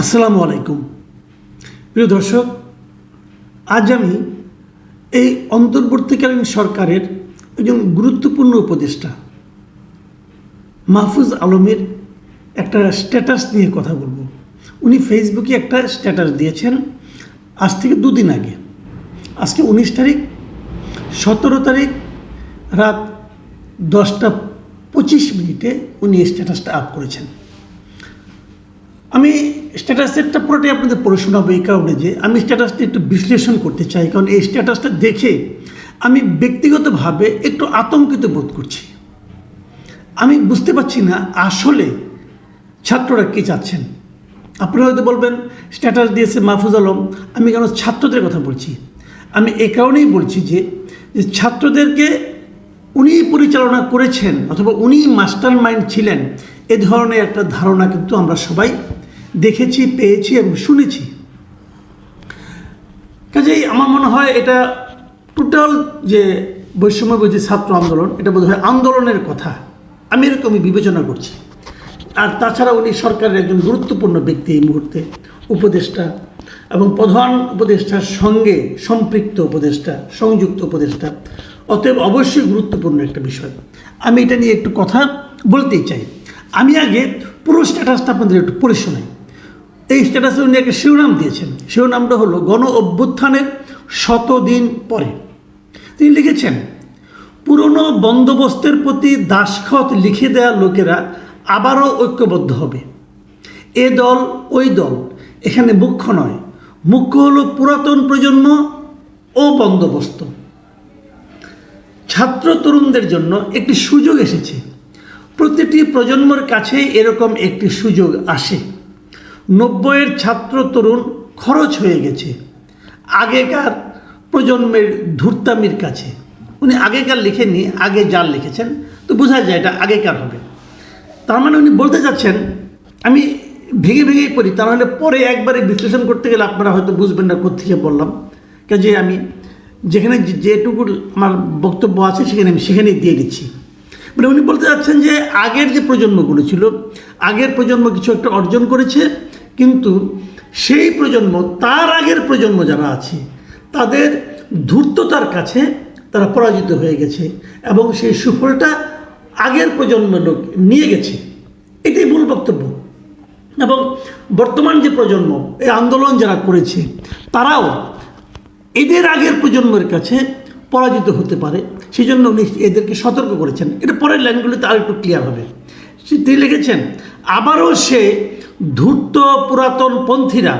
আসসালামু আলাইকুম। প্রিয় দর্শক, আজ আমি এই অন্তর্বর্তীকালীন সরকারের একজন গুরুত্বপূর্ণ উপদেষ্টা, মাহফুজ আলমের একটা স্ট্যাটাস নিয়ে কথা বলব। উনি ফেসবুকে একটা স্ট্যাটাস দিয়েছেন আজ থেকে দুদিন আগে। আজকে উনিশ তারিখ, সতেরো তারিখ, রাত দশটা পঁচিশ মিনিটে উনি স্ট্যাটাসটা আপ করেছেন। আমি স্ট্যাটাসেরটা পুরোটাই আপনাদের পড়ে শোনাবো এই কারণে যে আমি স্ট্যাটাসটা একটু বিশ্লেষণ করতে চাই, কারণ এই স্ট্যাটাসটা দেখে আমি ব্যক্তিগতভাবে একটু আতঙ্কিত বোধ করছি। আমি বুঝতে পারছি না আসলে ছাত্ররা কী চাচ্ছেন। আপনারা হয়তো বলবেন, স্ট্যাটাস দিয়েছে মাহফুজ আলম। আমি কেন ছাত্রদের কথা বলছি? আমি এ কারণেই বলছি যে ছাত্রদেরকে উনি পরিচালনা করেছেন অথবা উনি মাস্টার মাইন্ড ছিলেন, এ ধরনের একটা ধারণা কিন্তু আমরা সবাই দেখেছি, পেয়েছি এবং শুনেছি। কাজেই আমার মনে হয় এটা টোটাল যে বৈষম্যবিরোধী ছাত্র আন্দোলন, এটা বোধ হয় আন্দোলনের কথা। আমি এরকমই বিবেচনা করছি। আর তাছাড়া উনি সরকারের একজন গুরুত্বপূর্ণ ব্যক্তি এই মুহূর্তে, উপদেষ্টা এবং প্রধান উপদেষ্টার সঙ্গে সম্পৃক্ত উপদেষ্টা, সংযুক্ত উপদেষ্টা। অতএব অবশ্যই গুরুত্বপূর্ণ একটা বিষয়। আমি এটা নিয়ে একটু কথা বলতেই চাই। আমি আগে পুরো স্ট্যাটাসটা আপনাদের একটু পড়ে শোনাই। এই স্ট্যাটাসে উনি একটা শিরোনাম দিয়েছেন। শিরোনামটা হলো গণ অভ্যুত্থানের শতদিন পরে। তিনি লিখেছেন, পুরনো বন্দোবস্তের প্রতি দাসখত লিখে দেওয়া লোকেরা আবারও ঐক্যবদ্ধ হবে। এ দল, ওই দল, এখানে মুখ্য নয়। মুখ্য হলো পুরাতন প্রজন্ম ও বন্দোবস্ত। ছাত্র তরুণদের জন্য একটি সুযোগ এসেছে। প্রতিটি প্রজন্মের কাছে এরকম একটি সুযোগ আসে। নব্বইয়ের ছাত্র তরুণ খরচ হয়ে গেছে আগেকার প্রজন্মের ধূর্তামির কাছে। উনি আগেকার লিখেননি, আগে যার লিখেছেন, তো বোঝা যায় এটা আগেকার হবে। তার মানে উনি বলতে চাচ্ছেন, আমি ভেঙে ভেঙেই পড়ি, তার মানে পরে একবারে বিশ্লেষণ করতে গেলে আপনারা হয়তো বুঝবেন না কোথেকে বললাম। কাজে আমি যেখানে যেটুকু আমার বক্তব্য আছে সেখানে আমি সেখানেই দিয়ে দিচ্ছি। মানে উনি বলতে চাচ্ছেন যে আগের যে প্রজন্মগুলো ছিল, আগের প্রজন্ম কিছু একটা অর্জন করেছে কিন্তু সেই প্রজন্ম, তার আগের প্রজন্ম যারা আছে, তাদের ধূর্ততার কাছে তারা পরাজিত হয়ে গেছে এবং সেই সুফলটা আগের প্রজন্মের লোক নিয়ে গেছে। এটাই মূল বক্তব্য। এবং বর্তমান যে প্রজন্ম, এই আন্দোলন যারা করেছে, তারাও এদের আগের প্রজন্মের কাছে পরাজিত হতে পারে। সেই জন্য উনি এদেরকে সতর্ক করেছেন। এটা পরের লাইনগুলিতে আর একটু ক্লিয়ার হবে তিনি লিখেছেন, আবারও সে ধূর্ত পুরাতন পন্থীরা,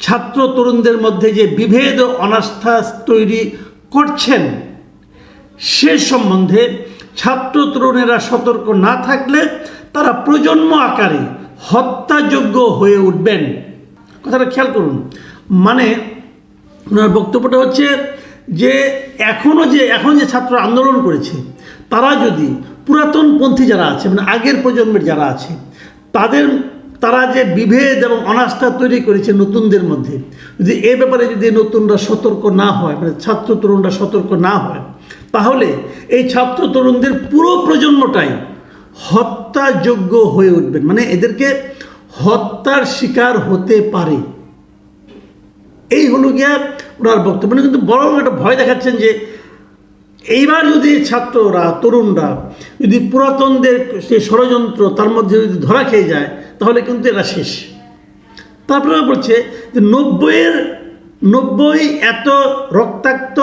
ছাত্র তরুণদের মধ্যে যে বিভেদ অনাস্থা তৈরি করছেন, সে সম্বন্ধে ছাত্র তরুণেরা সতর্ক না থাকলে তারা প্রজন্ম আকারে হত্যাযোগ্য হয়ে উঠবেন। কথাটা খেয়াল করুন। মানে ওনার বক্তব্যটা হচ্ছে যে এখনও যে, এখন যে ছাত্র আন্দোলন করেছে, তারা যদি পুরাতন পন্থী যারা আছে মানে আগের প্রজন্মের যারা আছে, তাদের তারা যে বিভেদ এবং অনাস্থা তৈরি করেছে নতুনদের মধ্যে, যদি এ ব্যাপারে যদি নতুনরা সতর্ক না হয় মানে ছাত্র তরুণরা সতর্ক না হয়, তাহলে এই ছাত্র তরুণদের পুরো প্রজন্মটাই হত্যাযোগ্য হয়ে উঠবেন। মানে এদেরকে হত্যার শিকার হতে পারে। এই হলো গিয়া ওনার বক্তব্য। উনি কিন্তু বরং একটা ভয় দেখাচ্ছেন যে, এইবার যদি ছাত্ররা, তরুণরা যদি পুরাতনদের সে ষড়যন্ত্র তার মধ্যে যদি ধরা খেয়ে যায় তাহলে কিন্তু এরা শেষ। তারপরে বলছে যে নব্বইয়ের, নব্বই এত রক্তাক্ত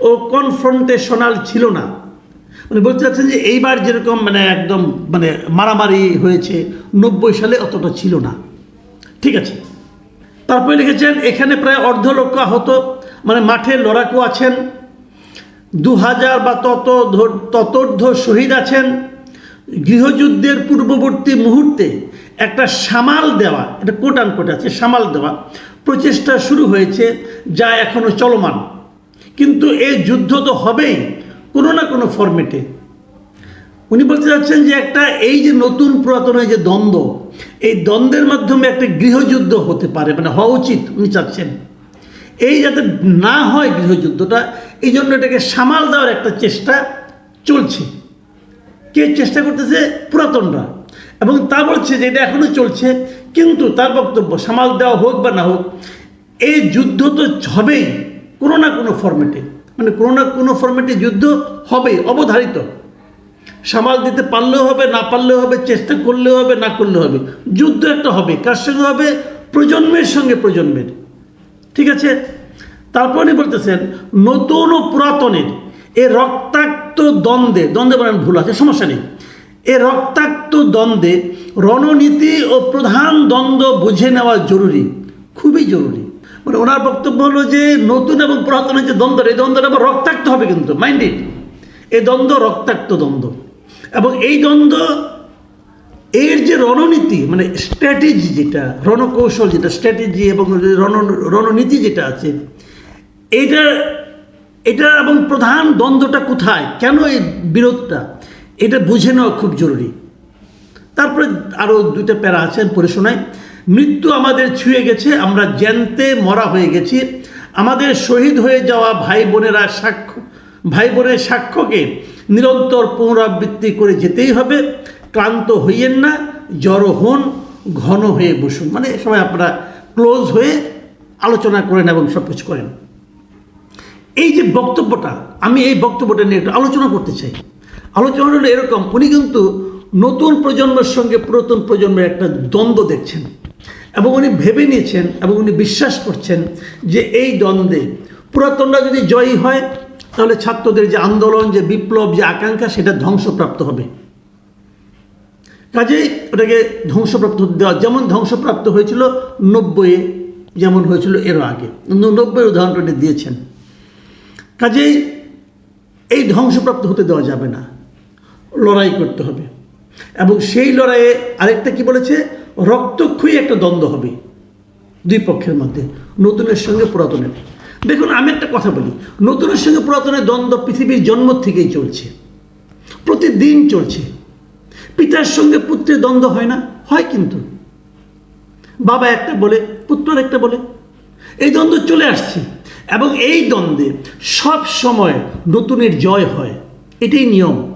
ও কনফ্রন্টেশনাল ছিল না। মানে বলতে চাচ্ছেন যে এইবার যেরকম মানে একদম মানে মারামারি হয়েছে, নব্বই সালে অতটা ছিল না। ঠিক আছে। তারপরে লিখেছেন, এখানে প্রায় অর্ধ লক্ষ আহত মানে মাঠে লড়াকু আছেন। দু হাজার বা তত ততোর্ধ শহীদ আছেন। গৃহযুদ্ধের পূর্ববর্তী মুহূর্তে একটা সামাল দেওয়া এটা কোট আনকোট আছে, সামাল দেওয়া প্রচেষ্টা শুরু হয়েছে, যা এখনও চলমান। কিন্তু এই যুদ্ধ তো হবেই, কোনো না কোনো ফরম্যাটে উনি বলতে চাচ্ছেন যে একটা, এই যে নতুন পুরাতনের যে দ্বন্দ্ব, এই দ্বন্দ্বের মাধ্যমে একটা গৃহযুদ্ধ হতে পারে মানে হওয়া উচিত, উনি চাচ্ছেন। এই যাতে না হয় গৃহযুদ্ধটা, এই জন্য এটাকে সামাল দেওয়ার একটা চেষ্টা চলছে। কে চেষ্টা করতেছে? পুরাতনরা। এবং তা বলছে যে এটা এখনও চলছে, কিন্তু তার বক্তব্য সামাল দেওয়া হোক বা না হোক, এই যুদ্ধ তো হবেই, কোনো না কোনো ফরম্যাটে মানে কোনো না কোনো ফরম্যাটে যুদ্ধ হবেই, অবধারিত। সামাল দিতে পারলেও হবে, না পারলেও হবে, চেষ্টা করলেও হবে, না করলেও হবে। যুদ্ধ একটা হবে, কার সঙ্গে হবে? প্রজন্মের সঙ্গে প্রজন্মের। ঠিক আছে? তারপরে বলতেছেন, নতুন ও পুরাতনের এ রক্তাক্ত দ্বন্দ্বে দ্বন্দ্বে বলেন ভুল আছে, সমস্যা নেই। এ রক্তাক্ত দ্বন্দ্বে রণনীতি ও প্রধান দ্বন্দ্ব বুঝে নেওয়া জরুরি, খুবই জরুরি। মানে ওনার বক্তব্য হলো যে নতুন এবং পুরাতনের যে দ্বন্দ্ব, এই দ্বন্দ্বটা আবার রক্তাক্ত হবে কিন্তু মাইন্ড ইট এই দ্বন্দ্ব রক্তাক্ত দ্বন্দ্ব। এবং এই দ্বন্দ্ব, এর যে রণনীতি মানে স্ট্র্যাটেজি যেটা, রণকৌশল যেটা স্ট্র্যাটেজি এবং রণ, রণনীতি যেটা আছে এটা এটা এবং প্রধান দ্বন্দ্বটা কোথায়? কেন এই বিরোধটা? এটা বুঝে নেওয়া খুব জরুরি। তারপরে আরও দুইটা প্যারা আছেন পড়ে শোনায় মৃত্যু আমাদের ছুঁয়ে গেছে, আমরা জ্যান্তে মরা হয়ে গেছি। আমাদের শহীদ হয়ে যাওয়া ভাই বোনেরা সাক্ষ্য, ভাই বোনের সাক্ষ্যকে নিরন্তর পুনরাবৃত্তি করে যেতেই হবে। ক্লান্ত হইয়েন না, জড়ো হন, ঘন হয়ে বসুন। মানে সবাই আপনারা ক্লোজ হয়ে আলোচনা করেন এবং সব কিছু করেন। এই যে বক্তব্যটা, আমি এই বক্তব্যটা নিয়ে একটু আলোচনা করতে চাই। আলোচনা হলো এরকম, উনি কিন্তু নতুন প্রজন্মের সঙ্গে পুরাতন প্রজন্মের একটা দ্বন্দ্ব দেখছেন এবং উনি ভেবে নিয়েছেন এবং উনি বিশ্বাস করছেন যে এই দ্বন্দ্বে পুরাতনরা যদি জয়ী হয়, তাহলে ছাত্রদের যে আন্দোলন, যে বিপ্লব, যে আকাঙ্ক্ষা, সেটা ধ্বংসপ্রাপ্ত হবে। কাজেই ওটাকে ধ্বংসপ্রাপ্ত দেওয়া, যেমন ধ্বংসপ্রাপ্ত হয়েছিল নব্বইয়ে, যেমন হয়েছিল এরও আগে। নব্বই উদাহরণটা দিয়েছেন। কাজেই এই ধ্বংসপ্রাপ্ত হতে দেওয়া যাবে না। লড়াই করতে হবে। এবং সেই লড়াইয়ে আরেকটা কি বলেছে? রক্তক্ষয়ী একটা দ্বন্দ্ব হবে দুই পক্ষের মধ্যে, নতুনের সঙ্গে পুরাতনের। দেখুন, আমি একটা কথা বলি, নতুনের সঙ্গে পুরাতনের দ্বন্দ্ব পৃথিবীর জন্ম থেকেই চলছে। প্রতিদিন চলছে। পিতার সঙ্গে পুত্রের দ্বন্দ্ব হয় না, হয় কিন্তু। বাবা একটা বলে, পুত্র একটা বলে। এই দ্বন্দ্ব চলে আসছে। এবং এই দ্বন্দ্বে সব সময় নতুনের জয় হয়। এটাই নিয়ম।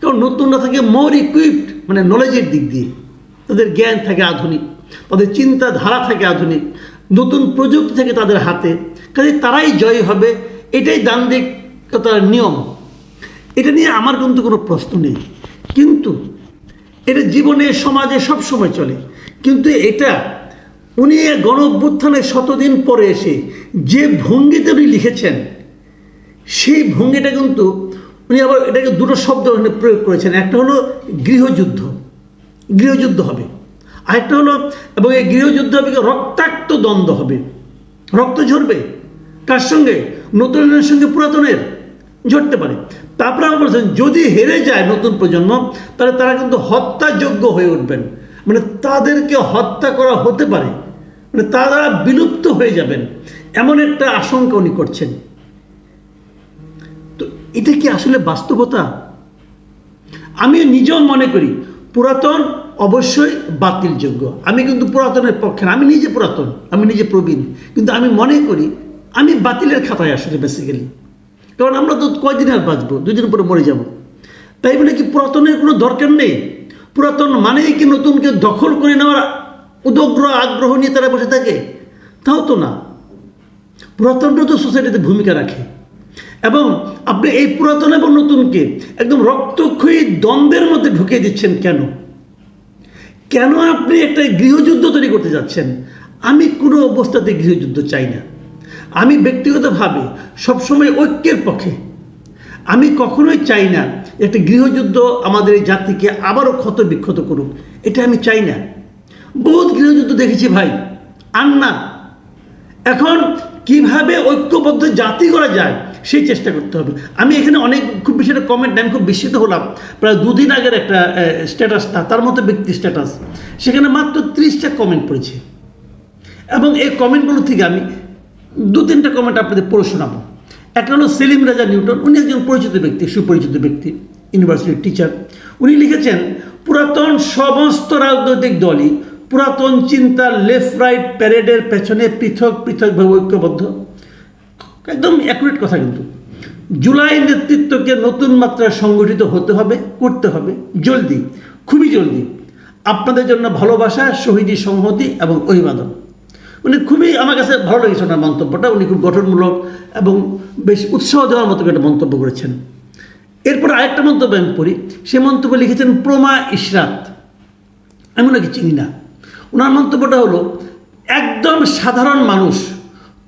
কারণ নতুনরা থাকে মোর ইকুইপড মানে নলেজের দিক দিয়ে। তাদের জ্ঞান থাকে আধুনিক, তাদের চিন্তাধারা থাকে আধুনিক, নতুন প্রযুক্তি থাকে তাদের হাতে। কাজে তারাই জয় হবে, এটাই দান্দিকতার নিয়ম। এটা নিয়ে আমার কিন্তু কোনো প্রশ্ন নেই। কিন্তু এটা জীবনে, সমাজে সব সময় চলে। কিন্তু এটা উনি গণ শতদিন পরে এসে যে ভঙ্গিতে উনি লিখেছেন, সেই ভঙ্গিটা কিন্তু উনি আবার এটাকে দুটো শব্দ প্রয়োগ করেছেন। একটা হলো গৃহযুদ্ধ গৃহযুদ্ধ হবে। আরেকটা হলো, এবং এই গৃহযুদ্ধ হবে রক্তাক্ত দ্বন্দ্ব হবে। রক্ত ঝরবে, কার সঙ্গে? নতুনের সঙ্গে পুরাতনের, ঝরতে পারে। তারপরে আবার বলছেন, যদি হেরে যায় নতুন প্রজন্ম, তাহলে তারা কিন্তু হত্যাযোগ্য হয়ে উঠবেন। মানে তাদেরকে হত্যা করা হতে পারে। মানে তারা বিলুপ্ত হয়ে যাবেন। এমন একটা আশঙ্কা উনি করছেন। তো এটা কি আসলে বাস্তবতা? আমি নিজেও মনে করি, পুরাতন অবশ্যই বাতিলযোগ্য। আমি কিন্তু পুরাতনের পক্ষে আমি নিজে পুরাতন, আমি নিজে প্রবীণ। কিন্তু আমি মনে করি, আমি বাতিলের খাতায় আসলে বেসিক্যালি কারণ আমরা তো কয়দিন আর বাঁচবো? দুদিন পরে মরে যাব। তাই বলে কি পুরাতনের কোনো দরকার নেই? পুরাতন মানেই কি নতুনকে দখল করে নেওয়ার উদগ্র আগ্রহ নিয়ে তারা বসে থাকে? তাও তো না। পুরাতনটা তো সোসাইটিতে ভূমিকা রাখে। এবং আপনি এই পুরাতন এবং নতুনকে একদম রক্তক্ষয়ী দ্বন্দ্বের মধ্যে ঢুকিয়ে দিচ্ছেন কেন? কেন আপনি একটা গৃহযুদ্ধ তৈরি করতে যাচ্ছেন? আমি কোনো অবস্থাতে গৃহযুদ্ধ চাই না। আমি ব্যক্তিগতভাবে সবসময় ঐক্যের পক্ষে। আমি কখনোই চাই না একটা গৃহযুদ্ধ আমাদের এই জাতিকে আবারও ক্ষত বিক্ষত করুক। এটা আমি চাই না। বহুত গৃহযুদ্ধ দেখেছি ভাই। আর না। এখন কীভাবে ঐক্যবদ্ধ জাতি করা যায়, সেই চেষ্টা করতে হবে। আমি এখানে অনেক, খুব বেশি একটা কমেন্ট আমি খুব বিস্মিত হলাম। প্রায় দুদিন আগের একটা স্ট্যাটাসটা তার মতো ব্যক্তি স্ট্যাটাস সেখানে মাত্র ত্রিশটা কমেন্ট পড়েছে। এবং এই কমেন্টগুলো থেকে আমি দু তিনটা কমেন্ট আপনাদের পড়ে শোনাবো। একটা হলো সেলিম রাজা নিউটন, উনি একজন পরিচিত ব্যক্তি, সুপরিচিত ব্যক্তি ইউনিভার্সিটির টিচার উনি লিখেছেন, পুরাতন সমস্ত রাজনৈতিক দলই পুরাতন চিন্তার লেফট রাইট প্যারেডের পেছনে পৃথক, পৃথকভাবে ঐক্যবদ্ধ। একদম অ্যাকুরেট কথা কিন্তু। জুলাই নেতৃত্বকে নতুন মাত্রায় সংগঠিত হতে হবে, করতে হবে, জলদি, খুবই জলদি। আপনাদের জন্য ভালোবাসা, শহীদি সংহতি এবং অভিবাদন। উনি খুবই আমার কাছে ভালো লেগেছে ওনার মন্তব্যটা। উনি খুব গঠনমূলক এবং বেশ উৎসাহ দেওয়ার মতো একটা মন্তব্য করেছেন। এরপর আরেকটা মন্তব্য আমি পড়ি। সে মন্তব্য লিখেছেন, প্রমা ইশরাত। আমি ওনাকে চিনি না। ওনার মন্তব্যটা হলো, একদম সাধারণ মানুষ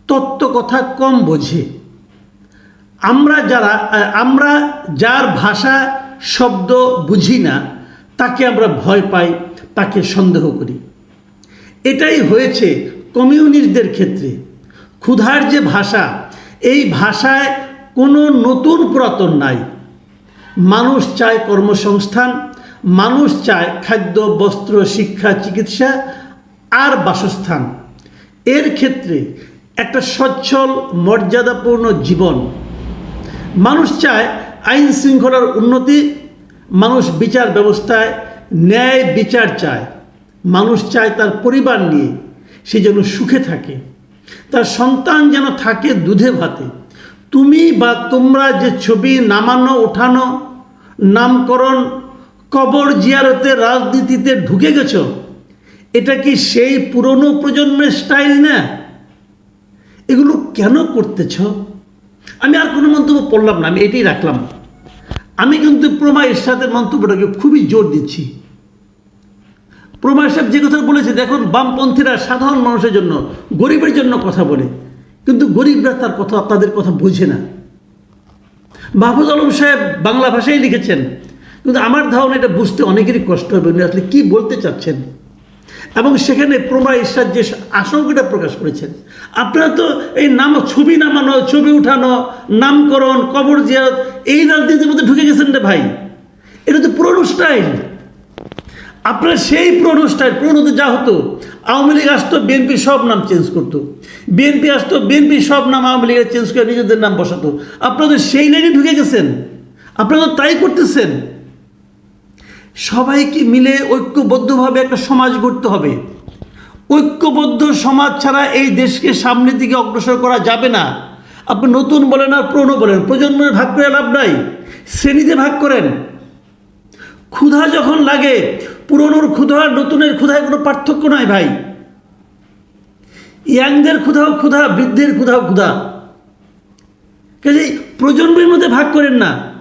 তত্ত্ব কথা কম বোঝে। আমরা যারা, আমরা যার ভাষা, শব্দ বুঝি না, তাকে আমরা ভয় পাই, তাকে সন্দেহ করি। এটাই হয়েছে কমিউনিস্টদের ক্ষেত্রে, ক্ষুধার যে ভাষা, এই ভাষায় কোনো নতুন পুরাতন নাই। মানুষ চায় কর্মসংস্থান, মানুষ চায় খাদ্য, বস্ত্র, শিক্ষা, চিকিৎসা আর বাসস্থান। এর ক্ষেত্রে একটা সচ্ছল, মর্যাদাপূর্ণ জীবন। মানুষ চায় আইন শৃঙ্খলার উন্নতি, মানুষ বিচার ব্যবস্থায় ন্যায় বিচার চায়। মানুষ চায় তার পরিবার নিয়ে সে যেন সুখে থাকে। তার সন্তান যেন থাকে দুধে ভাতে। তুমি বা তোমরা যে ছবি নামানো, ওঠানো, নামকরণ, কবর জিয়ারতে রাজনীতিতে ঢুকে গেছ, এটা কি সেই পুরনো প্রজন্মের স্টাইল না? এগুলো কেন করতেছ? আমি আর কোনো মন্তব্য পড়লাম না, আমি এটাই রাখলাম। আমি কিন্তু প্রমা ইরশাদের মন্তব্যটাকে খুবই জোর দিচ্ছি। প্রমা ইরশাদ যে কথা বলেছে, দেখুন, বামপন্থীরা সাধারণ মানুষের জন্য, গরিবের জন্য কথা বলে। কিন্তু গরিবরা তার কথা, তাদের কথা বোঝে না। মাহফুজ আলম সাহেব বাংলা ভাষায় লিখেছেন, কিন্তু আমার ধারণা এটা বুঝতে অনেকেরই কষ্ট হবে, উনি আসলে কী বলতে চাচ্ছেন। এবং সেখানে প্রমা ইরশাদ যে আশঙ্কাটা প্রকাশ করেছেন, আপনারা তো এই নাম ছবি নামানো, ছবি উঠানো, নামকরণ, কবর জিয়ারত, এই রাজনীতির মধ্যে ঢুকে গেছেন রে ভাই। এটা তো পুরনো স্টাইল। আপনার সেই পুরনো স্টাইল যা হতো, আওয়ামী লীগ আসতো বিএনপি সব নাম চেঞ্জ করতো। বিএনপি আসতো বিএনপি সব নাম আওয়ামী লীগের চেঞ্জ করে নিজেদের নাম বসাতো। আপনাদের সেই লাইনে ঢুকে গেছেন। আপনারা তো তাই করতেছেন। সবাইকে মিলে ঐক্যবদ্ধভাবে একটা সমাজ গড়তে হবে। ঐক্যবদ্ধ সমাজ ছাড়া এই দেশকে সামনের দিকে অগ্রসর করা যাবে না। আপনি নতুন বলেন আর পুরনো বলেন। প্রজন্মের ভাগ করে লাভ নাই। শ্রেণীতে ভাগ করেন। ক্ষুধা যখন লাগে পুরনোর ক্ষুধা, নতুনের ক্ষুধায় কোনো পার্থক্য নয় ভাই। ইয়াংদের ক্ষুধাও ক্ষুধা, বৃদ্ধের ক্ষুধাও ক্ষুধা। কাজেই প্রজন্মের মধ্যে ভাগ করেন না।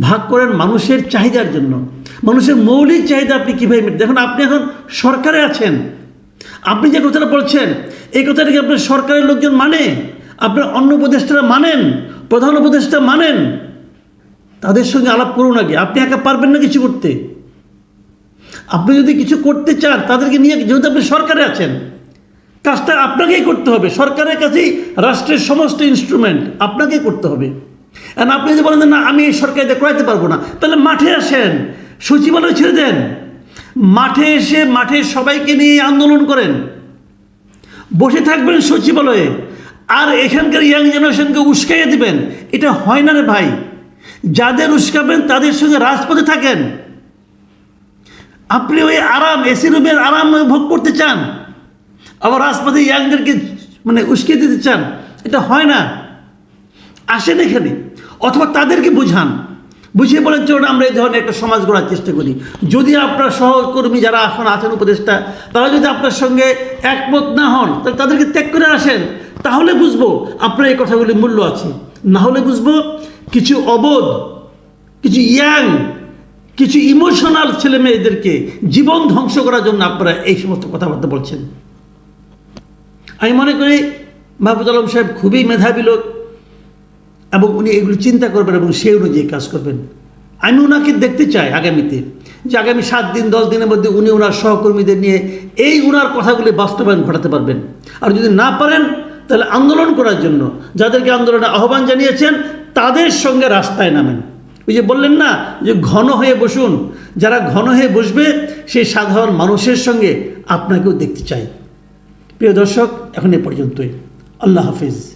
ভাগ করেন মানুষের চাহিদার জন্য। মানুষের মৌলিক চাহিদা আপনি কীভাবে মেট দেখুন, আপনি এখন সরকারে আছেন। আপনি যে কথাটা বলছেন, এই কথাটা কি আপনার সরকারের লোকজন মানে? আপনার অন্য উপদেষ্টারা মানেন? প্রধান উপদেষ্টা মানেন? তাদের সঙ্গে আলাপ করুন আগে। আপনি একা পারবেন না কিছু করতে। আপনি যদি কিছু করতে চান, তাদেরকে নিয়ে যেহেতু আপনি সরকারে আছেন, কাজটা আপনাকেই করতে হবে। সরকারের কাছেই রাষ্ট্রের সমস্ত ইনস্ট্রুমেন্ট আপনাকেই করতে হবে। আর আপনি যদি বলেন না, আমি এই সরকারিতে করাইতে পারব না, তাহলে মাঠে আসেন, সচিবালয় ছেড়ে দেন। মাঠে এসে, মাঠে সবাইকে নিয়ে আন্দোলন করেন। বসে থাকবেন সচিবালয়ে। আর এখানকার ইয়াং জেনারেশনকে উস্কাইয়ে দিবেন। এটা হয় না রে ভাই। যাদের উস্কাবেন, তাদের সঙ্গে রাজপথে থাকেন। আপনি ওই আরাম এসি রুমের আরাম ভোগ করতে চান? আবার রাজপথে ইয়াংদেরকে মানে উস্কিয়ে দিতে চান? এটা হয় না। আসেন এখানে। অথবা তাদেরকে বুঝান। বুঝিয়ে বলেন, চলুন আমরা এই ধরনের একটা সমাজ গড়ার চেষ্টা করি। যদি আপনার সহকর্মী যারা এখন আছেন, উপদেষ্টা, তারা যদি আপনার সঙ্গে একমত না হন, তাহলে তাদেরকে ত্যাগ করে আসেন। তাহলে বুঝব আপনার এই কথাগুলির মূল্য আছে। না হলে বুঝব কিছু অবোধ, কিছু ইয়াং কিছু ইমোশনাল ছেলে মেয়েদেরকে জীবন ধ্বংস করার জন্য আপনারা এই সমস্ত কথাবার্তা বলছেন। আমি মনে করি মাহবুদ আলম সাহেব খুবই মেধাবী লোক এবং উনি এগুলো চিন্তা করবেন এবং সেই অনুযায়ী কাজ করবেন। আমি ওনাকে দেখতে চাই আগামীতে যে আগামী সাত দিন, দশ দিনের মধ্যে উনি ওনার সহকর্মীদের নিয়ে এই ওনার কথাগুলি বাস্তবায়ন ঘটাতে পারবেন। আর যদি না পারেন, তাহলে আন্দোলন করার জন্য যাদেরকে আন্দোলনে আহ্বান জানিয়েছেন, তাদের সঙ্গে রাস্তায় নামেন। ওই যে বললেন না যে ঘন হয়ে বসুন। যারা ঘন হয়ে বসবে সেই সাধারণ মানুষের সঙ্গে আপনাকেও দেখতে চাই। প্রিয় দর্শক, এখন এ পর্যন্তই। আল্লাহ হাফিজ।